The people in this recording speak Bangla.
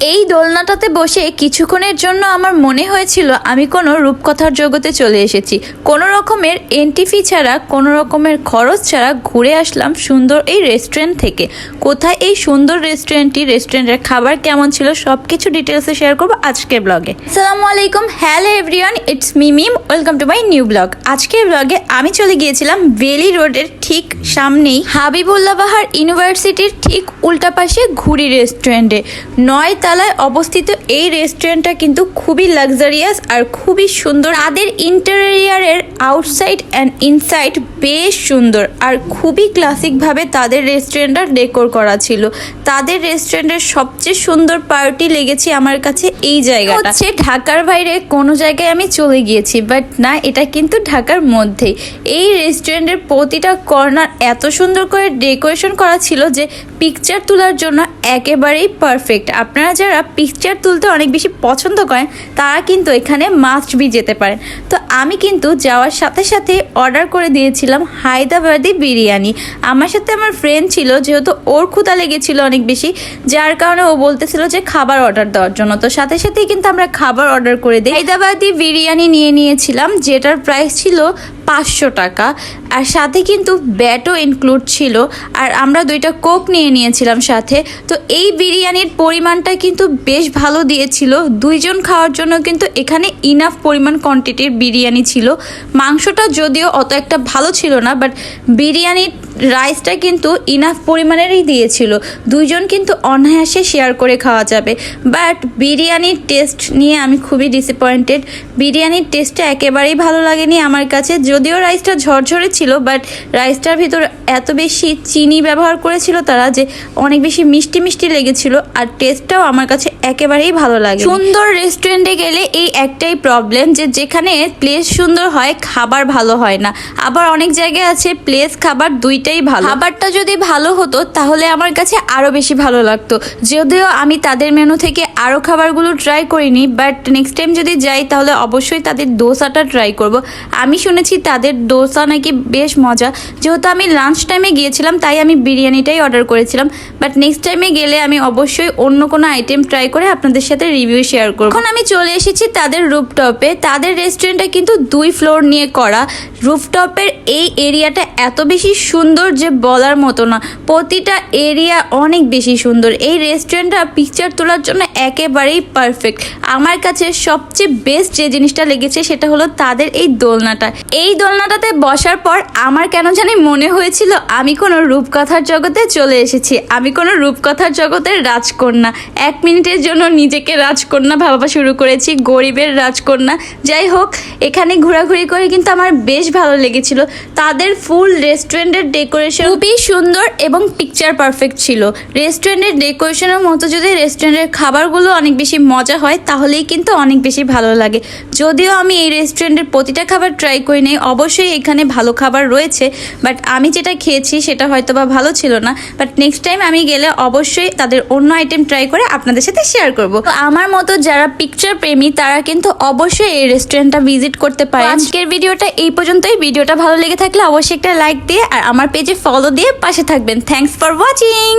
এই দোলনাটাতে বসে কিছুক্ষণের জন্য আমার মনে হয়েছিল আমি কোনো রূপকথার জগতে চলে এসেছি। কোনো রকমের এন্ট্রি ফি ছাড়া, কোনো রকমের খরচ ছাড়া ঘুরে আসলাম সুন্দর এই রেস্টুরেন্ট থেকে। কোথায় এই সুন্দর রেস্টুরেন্টটি রেস্টুরেন্টের খাবার কেমন ছিল সব কিছু ডিটেলসে শেয়ার করব আজকের ব্লগে আসসালামু আলাইকুম hello everyone it's me Meem welcome to my new blog আজকের ব্লগে আমি চলে গিয়েছিলাম বেলি রোডের ঠিক সামনেই হাবিবুল্লাবাহার ইউনিভার্সিটির ঠিক উল্টা পাশে ঘুরি রেস্টুরেন্টে নয় তলায় অবস্থিত এই রেস্টুরেন্টটা কিন্তু খুবই লাক্সারিয়াস আর খুবই সুন্দর। তাদের ইন্টেরিয়ারের আউটসাইড অ্যান্ড ইনসাইড বেশ সুন্দর আর খুবই ক্লাসিকভাবে তাদের রেস্টুরেন্টটা ডেকোর করা ছিল। তাদের রেস্টুরেন্টের সবচেয়ে সুন্দর পার্টি লেগেছে আমার কাছে এই জায়গাটা। হচ্ছে ঢাকার বাইরে কোনো জায়গায় আমি চলে গিয়েছি বাট না, এটা কিন্তু ঢাকার মধ্যেই। এই রেস্টুরেন্টের প্রতিটা কর্নার এত সুন্দর করে ডেকোরেশন করা ছিল যে পিকচার তোলার জন্য একেবারেই পারফেক্ট আপনারা যারা পিকচার তুলতে অনেক বেশি পছন্দ করেন, তারা কিন্তু এখানে মাস্ট বি যেতে পারেন। তো আমি কিন্তু যাওয়ার সাথে সাথে অর্ডার করে দিয়েছিলাম হায়দ্রাবাদি বিরিয়ানি। আমার সাথে আমার ফ্রেন্ড ছিল, যেহেতু ওর ক্ষুদা লেগেছিল অনেক বেশি, যার কারণে ও বলতেছিল যে খাবার অর্ডার দেওয়ার জন্য। তো সাথে সাথেই কিন্তু আমরা খাবার অর্ডার করে দিই। হায়দ্রাবাদি বিরিয়ানি নিয়ে নিয়েছিলাম, যেটার প্রাইস ছিল পাঁচশো টাকা। আর সাথে কিন্তু ব্যাটও ইনক্লুড ছিল। আর আমরা দুইটা কোক নিয়ে নিয়েছিলাম সাথে। তো এই বিরিয়ানির পরিমাণটা কিন্তু বেশ ভালো দিয়েছিল। দুইজন খাওয়ার জন্য কিন্তু এখানে ইনাফ পরিমাণ কোয়ান্টিটির বিরিয়ানি ছিল। মাংসটা যদিও অত একটা ভালো ছিল না বাট বিরিয়ানির রাইসটা কিন্তু ইনাফ পরিমাণেরই দিয়েছিল। দুইজন কিন্তু অনায়াসে শেয়ার করে খাওয়া যাবে। বাট বিরিয়ানির টেস্ট নিয়ে আমি খুবই ডিসঅ্যাপয়েন্টেড বিরিয়ানির টেস্টটা একেবারেই ভালো লাগেনি আমার কাছে। যদিও রাইসটা ঝরঝরে ছিল বাট রাইসটার ভিতর এত বেশি চিনি ব্যবহার করেছিল তারা যে অনেক বেশি মিষ্টি মিষ্টি লেগেছিল, আর টেস্টটাও আমার কাছে একেবারেই ভালো লাগে সুন্দর রেস্টুরেন্টে গেলে এই একটাই প্রবলেম যে যেখানে প্লেস সুন্দর হয়, খাবার ভালো হয় না। আবার অনেক জায়গায় আছে প্লেস খাবার দুইটাই ভালো। খাবারটা যদি ভালো হতো, তাহলে আমার কাছে আরও বেশি ভালো লাগতো। যদিও আমি তাদের মেনু থেকে আরও খাবারগুলো ট্রাই করিনি বাট নেক্সট টাইম যদি যাই, তাহলে অবশ্যই তাদের দোসাটা ট্রাই করব। আমি শুনেছি তাদের দোসা নাকি বেশ মজা। যেহেতু আমি লাঞ্চ টাইমে গিয়েছিলাম, তাই আমি বিরিয়ানিটাই অর্ডার করেছিলাম। বাট নেক্সট টাইমে গেলে আমি অবশ্যই অন্য কোনো আইটেম ট্রাই করে আপনাদের সাথে রিভিউ শেয়ার করব। এখন আমি চলে এসেছি তাদের রুফটপে তাদের রেস্টুরেন্টটা কিন্তু দুই ফ্লোর নিয়ে করা। রুফটপের এই এরিয়াটা এত বেশি সুন্দর যে বলার মতো না। প্রতিটা এরিয়া অনেক বেশি সুন্দর। এই রেস্টুরেন্টটা পিকচার তোলার জন্য একেবারেই পারফেক্ট আমার কাছে সবচেয়ে বেস্ট যে জিনিসটা লেগেছে সেটা হলো তাদের এই দোলনাটা। এই দোলনাটাতে বসার পর আমার কেন জানি মনে হয়েছিল আমি কোনো রূপকথার জগতে চলে এসেছি। আমি কোনো রূপকথার জগতের রাজকন্যা। এক মিনিটের জন্য নিজেকে রাজকন্যা ভাবা শুরু করেছি, গরিবের রাজকন্যা। যাই হোক, এখানে ঘোরাঘুরি করে কিন্তু আমার বেশ ভালো লেগেছিল। তাদের ফুল রেস্টুরেন্টের ডেকোরেশন খুবই সুন্দর এবং পিকচার পারফেক্ট ছিল। রেস্টুরেন্টের ডেকোরেশনের মতো যদি রেস্টুরেন্টের খাবারগুলো অনেক বেশি মজা হয় তাহলেই কিন্তু অনেক বেশি ভালো লাগে। যদিও আমি এই রেস্টুরেন্টের প্রতিটা খাবার ট্রাই করি নাই অবশ্যই এখানে ভালো খাবার রয়েছে বাট আমি যেটা খেয়েছি সেটা হয়তো বা ভালো ছিল না। বাট নেক্সট টাইম আমি গেলে অবশ্যই তাদের অন্য আইটেম ট্রাই করে আপনাদের সাথে শেয়ার করব। আমার মতো যারা পিকচার প্রেমী তারা কিন্তু অবশ্যই এই রেস্টুরেন্টটা ভিজিট করতে পারে। আজকের ভিডিওটা এই পর্যন্তই। ভিডিওটা ভালো লেগে থাকলে অবশ্যই একটা লাইক দিয়ে আর আমার পেজে ফলো দিয়ে পাশে থাকবেন। Thanks for watching